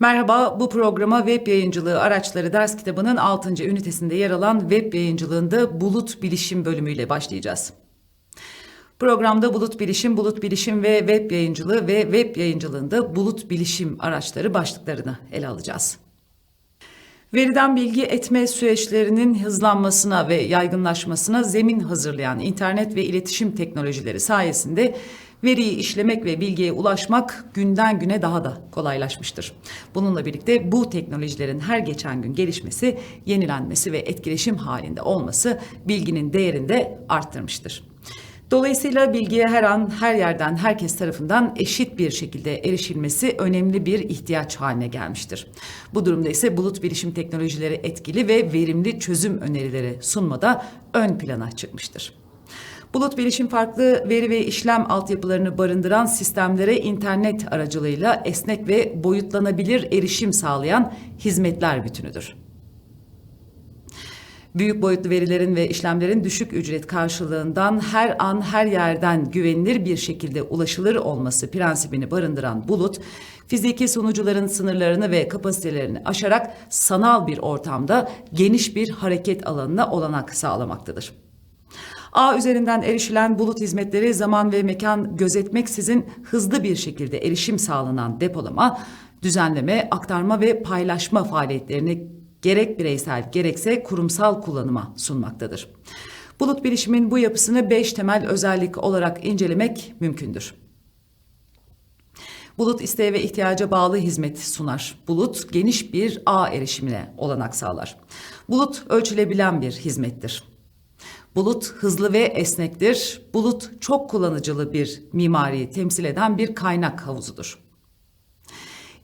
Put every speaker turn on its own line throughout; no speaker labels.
Merhaba, bu programa web yayıncılığı araçları ders kitabının 6. ünitesinde yer alan web yayıncılığında bulut bilişim bölümüyle başlayacağız. Programda bulut bilişim, bulut bilişim ve web yayıncılığı ve web yayıncılığında bulut bilişim araçları başlıklarını ele alacağız. Veriden bilgi etme süreçlerinin hızlanmasına ve yaygınlaşmasına zemin hazırlayan internet ve iletişim teknolojileri sayesinde veriyi işlemek ve bilgiye ulaşmak günden güne daha da kolaylaşmıştır. Bununla birlikte bu teknolojilerin her geçen gün gelişmesi, yenilenmesi ve etkileşim halinde olması bilginin değerini de arttırmıştır. Dolayısıyla bilgiye her an, her yerden, herkes tarafından eşit bir şekilde erişilmesi önemli bir ihtiyaç haline gelmiştir. Bu durumda ise bulut bilişim teknolojileri etkili ve verimli çözüm önerileri sunmada ön plana çıkmıştır. Bulut bilişim farklı veri ve işlem altyapılarını barındıran sistemlere internet aracılığıyla esnek ve boyutlanabilir erişim sağlayan hizmetler bütünüdür. Büyük boyutlu verilerin ve işlemlerin düşük ücret karşılığından her an her yerden güvenilir bir şekilde ulaşılır olması prensibini barındıran bulut, fiziki sunucuların sınırlarını ve kapasitelerini aşarak sanal bir ortamda geniş bir hareket alanına olanak sağlamaktadır. Ağ üzerinden erişilen bulut hizmetleri zaman ve mekan gözetmeksizin hızlı bir şekilde erişim sağlanan depolama, düzenleme, aktarma ve paylaşma faaliyetlerini gerek bireysel gerekse kurumsal kullanıma sunmaktadır. Bulut bilişimin bu yapısını beş temel özellik olarak incelemek mümkündür. Bulut isteğe ve ihtiyaca bağlı hizmet sunar. Bulut geniş bir ağ erişimine olanak sağlar. Bulut ölçülebilen bir hizmettir. Bulut hızlı ve esnektir. Bulut çok kullanıcılı bir mimariyi temsil eden bir kaynak havuzudur.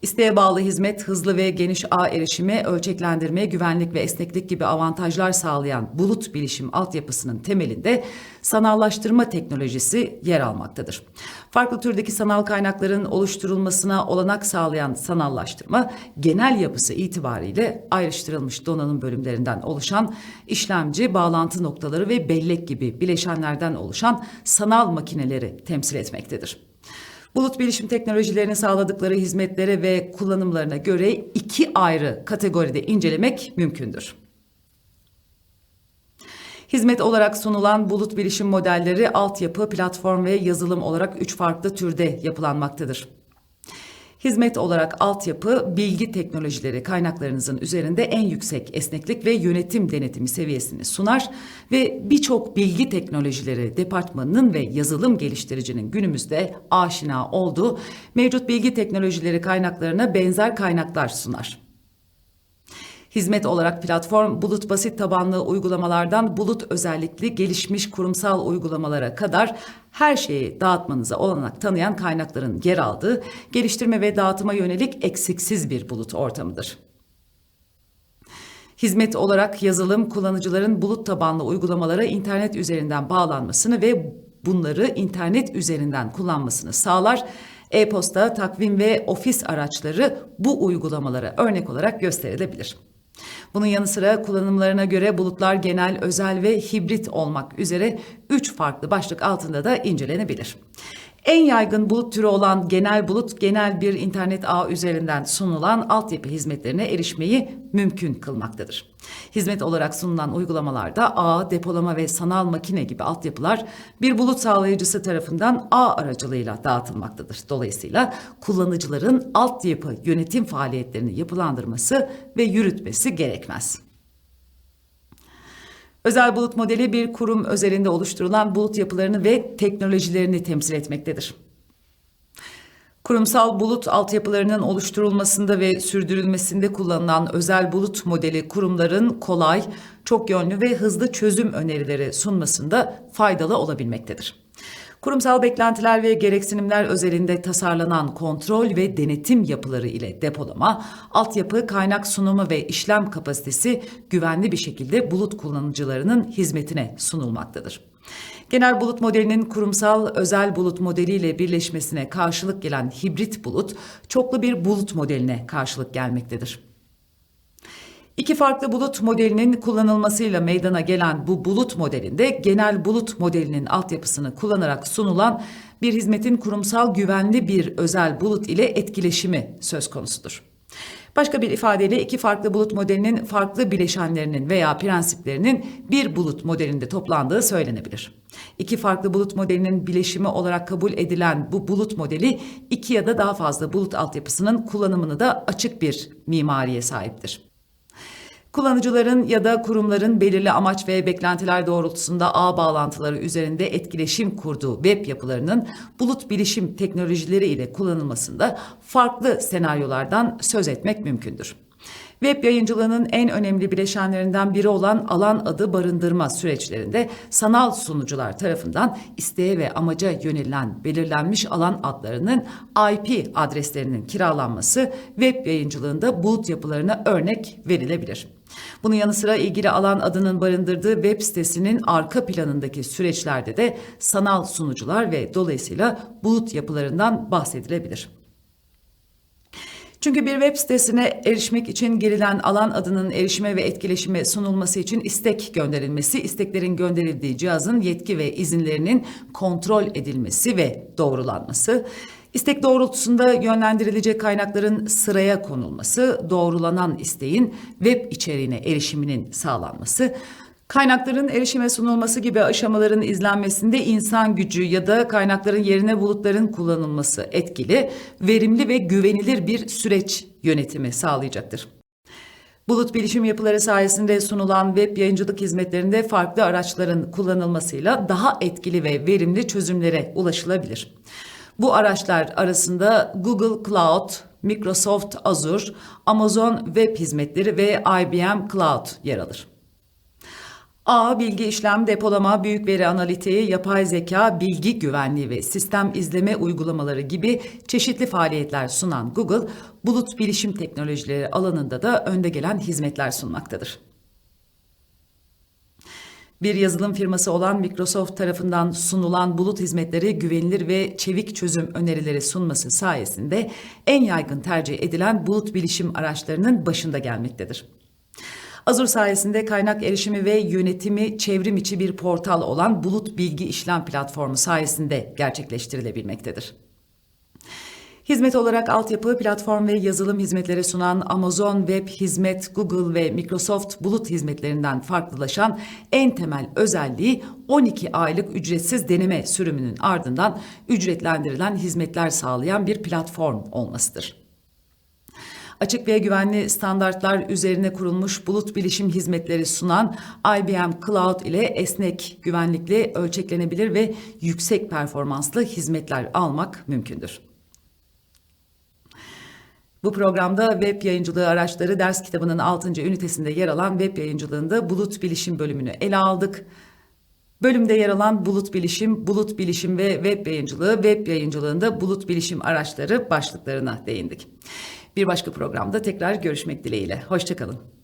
İsteğe bağlı hizmet, hızlı ve geniş ağ erişimi, ölçeklendirme, güvenlik ve esneklik gibi avantajlar sağlayan bulut bilişim altyapısının temelinde sanallaştırma teknolojisi yer almaktadır. Farklı türdeki sanal kaynakların oluşturulmasına olanak sağlayan sanallaştırma, genel yapısı itibariyle ayrıştırılmış donanım bölümlerinden oluşan işlemci, bağlantı noktaları ve bellek gibi bileşenlerden oluşan sanal makineleri temsil etmektedir. Bulut bilişim teknolojilerini sağladıkları hizmetlere ve kullanımlarına göre iki ayrı kategoride incelemek mümkündür. Hizmet olarak sunulan bulut bilişim modelleri altyapı, platform ve yazılım olarak üç farklı türde yapılanmaktadır. Hizmet olarak altyapı, bilgi teknolojileri kaynaklarınızın üzerinde en yüksek esneklik ve yönetim denetimi seviyesini sunar ve birçok bilgi teknolojileri departmanının ve yazılım geliştiricinin günümüzde aşina olduğu mevcut bilgi teknolojileri kaynaklarına benzer kaynaklar sunar. Hizmet olarak platform bulut basit tabanlı uygulamalardan bulut özellikli gelişmiş kurumsal uygulamalara kadar her şeyi dağıtmanıza olanak tanıyan kaynakların yer aldığı geliştirme ve dağıtıma yönelik eksiksiz bir bulut ortamıdır. Hizmet olarak yazılım kullanıcıların bulut tabanlı uygulamalara internet üzerinden bağlanmasını ve bunları internet üzerinden kullanmasını sağlar. E-posta, takvim ve ofis araçları bu uygulamalara örnek olarak gösterilebilir. Bunun yanı sıra kullanımlarına göre bulutlar genel, özel ve hibrit olmak üzere üç farklı başlık altında da incelenebilir. En yaygın bulut türü olan genel bulut, genel bir internet ağı üzerinden sunulan altyapı hizmetlerine erişmeyi mümkün kılmaktadır. Hizmet olarak sunulan uygulamalarda ağ, depolama ve sanal makine gibi altyapılar bir bulut sağlayıcısı tarafından ağ aracılığıyla dağıtılmaktadır. Dolayısıyla kullanıcıların altyapı yönetim faaliyetlerini yapılandırması ve yürütmesi gerekmez. Özel bulut modeli bir kurum özelinde oluşturulan bulut yapılarını ve teknolojilerini temsil etmektedir. Kurumsal bulut altyapılarının oluşturulmasında ve sürdürülmesinde kullanılan özel bulut modeli kurumların kolay, çok yönlü ve hızlı çözüm önerileri sunmasında faydalı olabilmektedir. Kurumsal beklentiler ve gereksinimler özelinde tasarlanan kontrol ve denetim yapıları ile depolama, altyapı, kaynak sunumu ve işlem kapasitesi güvenli bir şekilde bulut kullanıcılarının hizmetine sunulmaktadır. Genel bulut modelinin kurumsal özel bulut modeliyle birleşmesine karşılık gelen hibrit bulut, çoklu bir bulut modeline karşılık gelmektedir. İki farklı bulut modelinin kullanılmasıyla meydana gelen bu bulut modelinde genel bulut modelinin altyapısını kullanarak sunulan bir hizmetin kurumsal güvenli bir özel bulut ile etkileşimi söz konusudur. Başka bir ifadeyle iki farklı bulut modelinin farklı bileşenlerinin veya prensiplerinin bir bulut modelinde toplandığı söylenebilir. İki farklı bulut modelinin bileşimi olarak kabul edilen bu bulut modeli iki ya da daha fazla bulut altyapısının kullanımını da açık bir mimariye sahiptir. Kullanıcıların ya da kurumların belirli amaç ve beklentiler doğrultusunda ağ bağlantıları üzerinde etkileşim kurduğu web yapılarının bulut bilişim teknolojileri ile kullanılmasında farklı senaryolardan söz etmek mümkündür. Web yayıncılığının en önemli bileşenlerinden biri olan alan adı barındırma süreçlerinde sanal sunucular tarafından isteğe ve amaca yönelilen belirlenmiş alan adlarının IP adreslerinin kiralanması web yayıncılığında bulut yapılarına örnek verilebilir. Bunun yanı sıra ilgili alan adının barındırdığı web sitesinin arka planındaki süreçlerde de sanal sunucular ve dolayısıyla bulut yapılarından bahsedilebilir. Çünkü bir web sitesine erişmek için girilen alan adının erişime ve etkileşime sunulması için istek gönderilmesi, isteklerin gönderildiği cihazın yetki ve izinlerinin kontrol edilmesi ve doğrulanması, istek doğrultusunda yönlendirilecek kaynakların sıraya konulması, doğrulanan isteğin web içeriğine erişiminin sağlanması, Kaynakların erişime sunulması gibi aşamaların izlenmesinde insan gücü ya da kaynakların yerine bulutların kullanılması etkili, verimli ve güvenilir bir süreç yönetimi sağlayacaktır. Bulut bilişim yapıları sayesinde sunulan web yayıncılık hizmetlerinde farklı araçların kullanılmasıyla daha etkili ve verimli çözümlere ulaşılabilir. Bu araçlar arasında Google Cloud, Microsoft Azure, Amazon Web Hizmetleri ve IBM Cloud yer alır. A. Bilgi işlem, depolama, büyük veri analitiği, yapay zeka, bilgi güvenliği ve sistem izleme uygulamaları gibi çeşitli faaliyetler sunan Google, bulut bilişim teknolojileri alanında da önde gelen hizmetler sunmaktadır. Bir yazılım firması olan Microsoft tarafından sunulan bulut hizmetleri güvenilir ve çevik çözüm önerileri sunması sayesinde en yaygın tercih edilen bulut bilişim araçlarının başında gelmektedir. Azure sayesinde kaynak erişimi ve yönetimi çevrim içi bir portal olan Bulut Bilgi İşlem Platformu sayesinde gerçekleştirilebilmektedir. Hizmet olarak altyapı, platform ve yazılım hizmetleri sunan Amazon Web Hizmet, Google ve Microsoft bulut hizmetlerinden farklılaşan en temel özelliği 12 aylık ücretsiz deneme sürümünün ardından ücretlendirilen hizmetler sağlayan bir platform olmasıdır. Açık ve güvenli standartlar üzerine kurulmuş bulut bilişim hizmetleri sunan IBM Cloud ile esnek, güvenlikli, ölçeklenebilir ve yüksek performanslı hizmetler almak mümkündür. Bu programda web yayıncılığı araçları ders kitabının 6. ünitesinde yer alan web yayıncılığında bulut bilişim bölümünü ele aldık. Bölümde yer alan bulut bilişim, bulut bilişim ve web yayıncılığı, web yayıncılığında bulut bilişim araçları başlıklarına değindik. Bir başka programda tekrar görüşmek dileğiyle. Hoşçakalın.